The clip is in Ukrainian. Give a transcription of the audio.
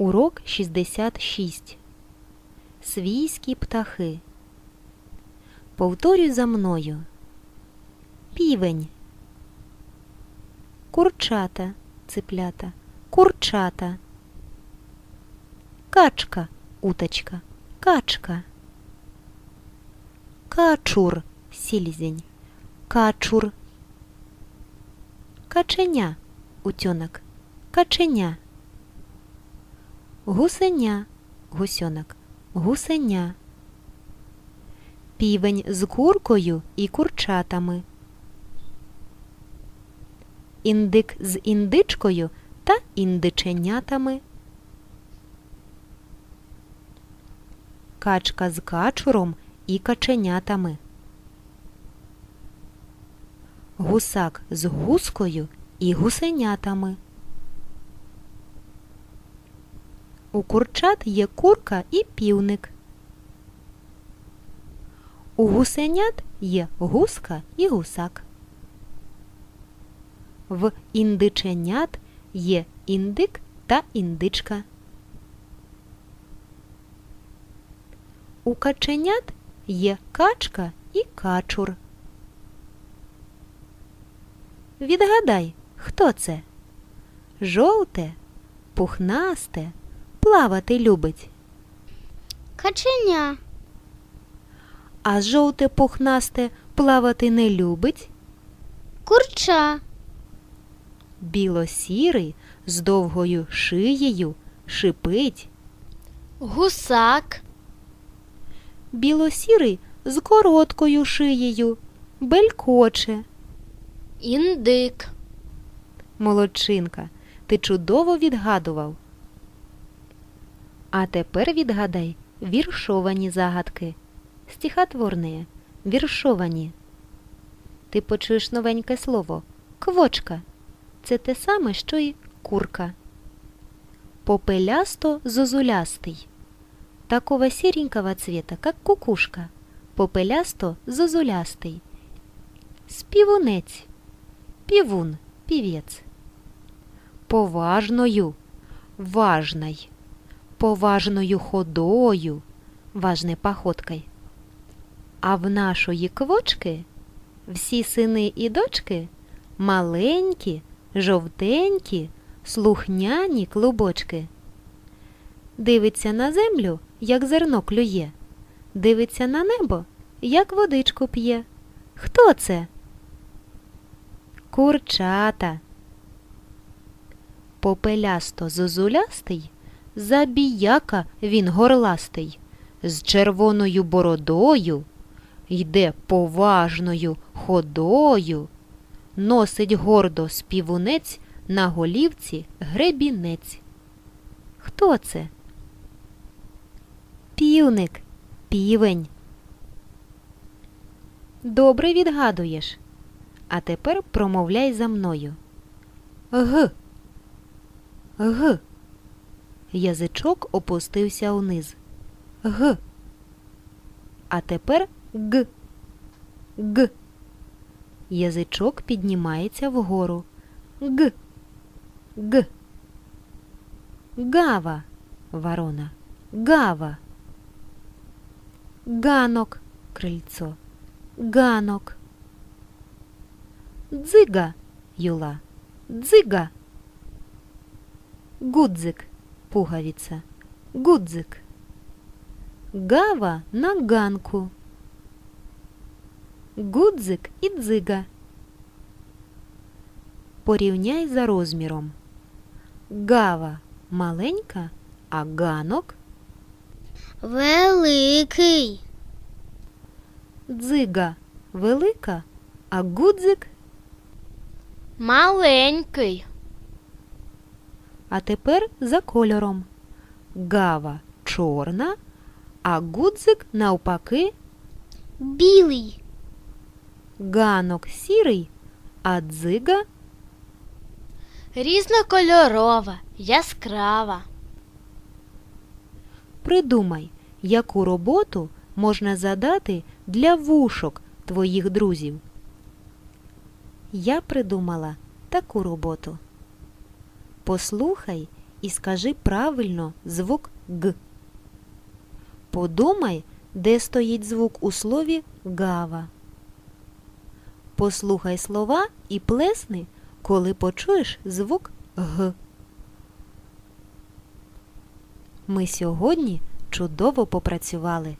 Урок 66. Свійські птахи. Повторюй за мною. Півень. Курчата, цыплята. Курчата. Качка, уточка. Качка. Качур, сельзень. Качур. Каченя, утенок. Каченя. Гусеня, гусьонок, гусеня. Півень з куркою і курчатами. Індик з індичкою та індиченятами. Качка з качуром і каченятами. Гусак з гускою і гусенятами. У курчат є курка і півник. У гусенят є гуска і гусак. В індиченят є індик та індичка. У каченят є качка і качур. Відгадай, хто це? Жовте, пухнасте, плавати любить. Каченя. А жовте пухнасте плавати не любить. Курча. Білосірий з довгою шиєю шипить. Гусак. Білосірий з короткою шиєю белькоче. Індик. Молодчинка, ти чудово відгадував. А тепер відгадай віршовані загадки. Стихотворні, віршовані. Ти почуєш новеньке слово квочка. Це те саме, що й курка. Попелясто зозулястий. Такого серенького цвета, как кукушка. Попелясто зозулястий. Співунець. Півун, півець. Поважною, важной. Поважною ходою, важне походкой. А в нашої квочки всі сини і дочки маленькі, жовтенькі, слухняні клубочки. Дивиться на землю, як зерно клює, дивиться на небо, як водичку п'є. Хто це? Курчата. Попелясто зозулястий, забіяка він горластий, з червоною бородою, йде поважною ходою, носить гордо співунець на голівці гребінець. Хто це? Півник, півень. Добре відгадуєш. А тепер промовляй за мною. Г. Г. Язичок опустився униз. Г. А тепер Г. Г. Язичок піднімається вгору. Г. Г. Гава. Ворона. Гава. Ганок. Крильцо. Ганок. Дзига. Юла. Дзига. Гудзик. Пуговица. Гудзик. Гава на ганку. Гудзик і дзига. Порівняй за розміром. Гава маленька, а ганок Великий. дзига велика, а гудзик. Маленький. А тепер за кольором. Гава чорна, а гудзик навпаки Білий. ганок сірий, а дзига Різнокольорова. Яскрава. Придумай, яку роботу можна задати для вушок твоїх друзів. Я придумала таку роботу. Послухай і скажи правильно звук Г. Подумай, де стоїть звук у слові гава. Послухай слова і плесни, коли почуєш звук Г. Ми сьогодні чудово попрацювали.